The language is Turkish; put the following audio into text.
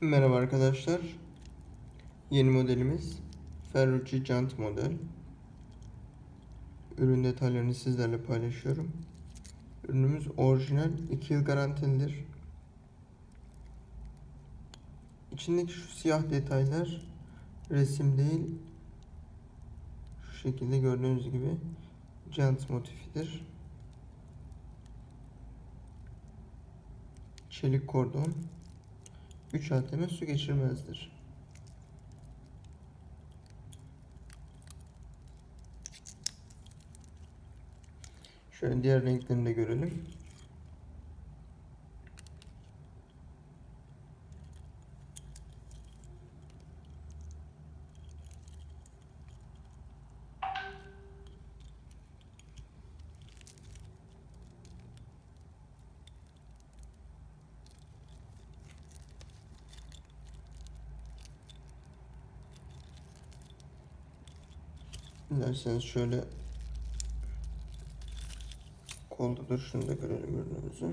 Merhaba arkadaşlar. Yeni modelimiz Ferrucci Jant model. Ürün detaylarını sizlerle paylaşıyorum. Ürünümüz orijinal 2 yıl garantilidir. İçindeki şu siyah detaylar resim değil. Şu şekilde gördüğünüz gibi jant motifidir. Çelik kordon 3 ATM su geçirmezdir. Şöyle diğer renklerini de görelim. Dilerseniz şöyle kolda duruşunu da görelim ürünümüzü.